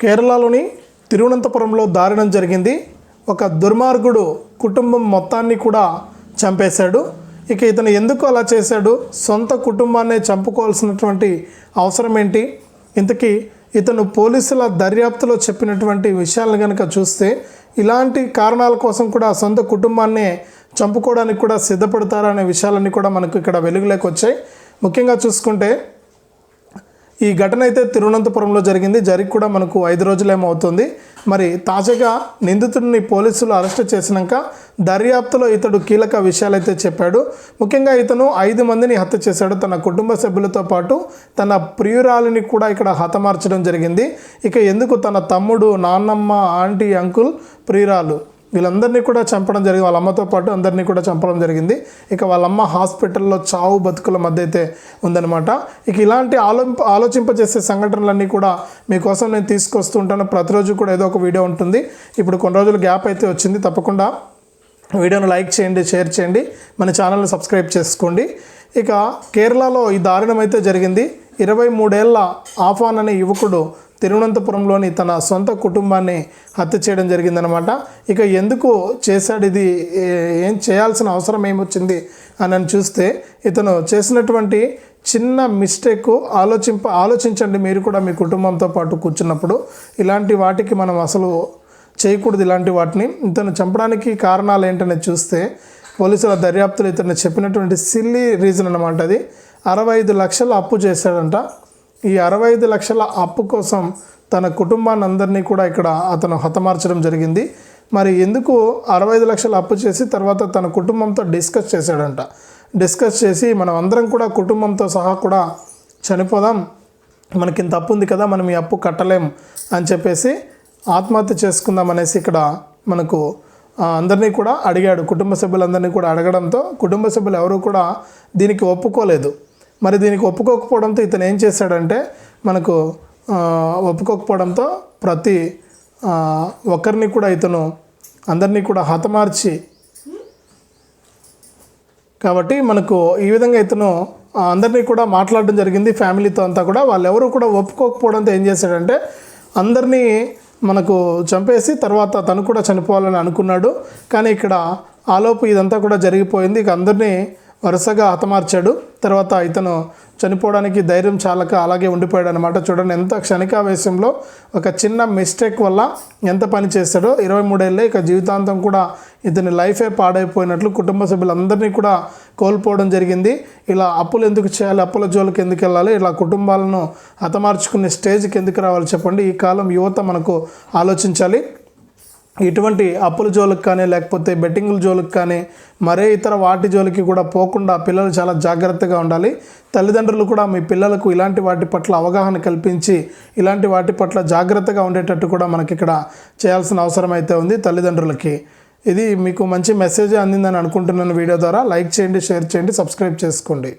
కేరళలోని తిరువనంతపురంలో దారుణం జరిగింది. ఒక దుర్మార్గుడు కుటుంబం మొత్తాన్ని కూడా చంపేశాడు. ఇక ఇతను ఎందుకు అలా చేశాడు? సొంత కుటుంబాన్నే చంపుకోవాల్సినటువంటి అవసరం ఏంటి? ఇంతకీ ఇతను పోలీసుల దర్యాప్తులో చెప్పినటువంటి విషయాలను కనుక చూస్తే ఇలాంటి కారణాల కోసం కూడా సొంత కుటుంబాన్నే చంపుకోవడానికి కూడా సిద్ధపడతారనే విషయాలన్నీ కూడా మనకు ఇక్కడ వెలుగులోకి వచ్చాయి. ముఖ్యంగా చూసుకుంటే ఈ ఘటన అయితే తిరువనంతపురంలో జరిగింది. జరిగి కూడా మనకు ఐదు రోజులేమో అవుతుంది మరి తాజాగా నిందితుడిని పోలీసులు అరెస్ట్ చేసినాక దర్యాప్తులో ఇతడు కీలక విషయాలైతే చెప్పాడు. ముఖ్యంగా ఇతను ఐదు మందిని హత్య చేశాడు. తన కుటుంబ సభ్యులతో పాటు తన ప్రియురాలిని కూడా ఇక్కడ హతమార్చడం జరిగింది. ఇక ఎందుకు తన తమ్ముడు నాన్నమ్మ ఆంటీ అంకుల్ ప్రియురాలు? వీళ్ళందరినీ కూడా చంపడం జరిగింది. వాళ్ళ అమ్మతో పాటు అందరినీ కూడా చంపడం జరిగింది. ఇక వాళ్ళ అమ్మ హాస్పిటల్లో చావు బతుకుల మధ్య అయితే ఉందన్నమాట. ఇక ఇలాంటి ఆలో ఆలోచింపజేసే సంఘటనలన్నీ కూడా మీకోసం నేను తీసుకొస్తుంటాను ప్రతిరోజు కూడా ఏదో ఒక వీడియో ఉంటుంది. ఇప్పుడు కొన్ని రోజులు గ్యాప్ అయితే వచ్చింది. తప్పకుండా వీడియోను లైక్ చేయండి షేర్ చేయండి. మన ఛానల్ని సబ్స్క్రైబ్ చేసుకోండి. ఇక కేరళలో ఈ దారుణం అయితే జరిగింది. ఇరవై మూడేళ్ళ ఆఫాన్ అనే యువకుడు తిరువనంతపురంలోని తన సొంత కుటుంబాన్ని హత్య చేయడం జరిగిందనమాట ఇక ఎందుకు చేశాడు ఇది? ఏం చేయాల్సిన అవసరం ఏమొచ్చింది అని అని చూస్తే ఇతను చేసినటువంటి చిన్న మిస్టేక్ ఆలోచింప ఆలోచించండి మీరు కూడా మీ కుటుంబంతో పాటు కూర్చున్నప్పుడు. ఇలాంటి వాటికి మనం అసలు చేయకూడదు ఇలాంటి వాటిని. ఇతను చంపడానికి కారణాలు ఏంటని చూస్తే పోలీసుల దర్యాప్తులు ఇతను చెప్పినటువంటి సిల్లీ రీజన్ అనమాట అది. అరవై ఐదు లక్షలు అప్పు చేశాడంట. ఈ అరవై ఐదు లక్షల అప్పు కోసం తన కుటుంబాన్ని అందరినీ కూడా ఇక్కడ అతను హతమార్చడం జరిగింది. మరి ఎందుకు అరవై ఐదు లక్షల అప్పు చేసి తర్వాత తన కుటుంబంతో డిస్కస్ చేశాడంట. డిస్కస్ చేసి మనం అందరం కూడా కుటుంబంతో సహా కూడా చనిపోదాం. మనకి ఇంత అప్పు ఉంది కదా మనం ఈ అప్పు కట్టలేం అని చెప్పేసి ఆత్మహత్య చేసుకుందాం అనేసి ఇక్కడ మనకు అందరినీ కూడా అడిగాడు. కుటుంబ సభ్యులందరినీ కూడా అడగడంతో కుటుంబ సభ్యులు ఎవరూ కూడా దీనికి ఒప్పుకోలేదు. మరి దీనికి ఒప్పుకోకపోవడంతో ఇతను ఏం చేశాడంటే మనకు ఒప్పుకోకపోవడంతో ప్రతి ఒక్కరిని కూడా ఇతను అందరినీ కూడా హతమార్చి కాబట్టి మనకు ఈ విధంగా ఇతను అందరినీ కూడా మాట్లాడడం జరిగింది ఫ్యామిలీతో అంతా కూడా. వాళ్ళెవరూ కూడా ఒప్పుకోకపోవడంతో ఏం చేశాడంటే అందరినీ మనకు చంపేసి తర్వాత తను కూడా చనిపోవాలని అనుకున్నాడు. కానీ ఇక్కడ ఆలోపు ఇదంతా కూడా జరిగిపోయింది. ఇక అందరినీ వరుసగా హతమార్చాడు. తర్వాత ఇతను చనిపోవడానికి ధైర్యం చాలక అలాగే ఉండిపోయాడు అనమాట చూడండి ఎంత క్షణికావేశంలో ఒక చిన్న మిస్టేక్ వల్ల ఎంత పని చేశాడో ఇరవై మూడేళ్ళే ఇక జీవితాంతం కూడా ఇతని లైఫే పాడైపోయినట్లు కుటుంబ సభ్యులందరినీ కూడా కోల్పోవడం జరిగింది. ఇలా అప్పులు ఎందుకు చేయాలి అప్పుల జోలికి ఎందుకు వెళ్ళాలి ఇలా కుటుంబాలను హతమార్చుకునే స్టేజ్కి ఎందుకు రావాలి చెప్పండి. ఈ కాలం యువత మనకు ఆలోచించాలి. ఇటువంటి అప్పుల జోలికి కానీ లేకపోతే బెట్టింగుల జోలికి కానీ మరే ఇతర వాటి జోలికి కూడా పోకుండా పిల్లలు చాలా జాగ్రత్తగా ఉండాలి. తల్లిదండ్రులు కూడా మీ పిల్లలకు ఇలాంటి వాటి పట్ల అవగాహన కల్పించి ఇలాంటి వాటి పట్ల జాగ్రత్తగా ఉండేటట్టు కూడా మనకి ఇక్కడ చేయాల్సిన అవసరం అయితే ఉంది తల్లిదండ్రులకి. ఇది మీకు మంచి మెసేజ్ అందిందని అనుకుంటున్నాను వీడియో ద్వారా. లైక్ చేయండి షేర్ చేయండి సబ్స్క్రైబ్ చేసుకోండి.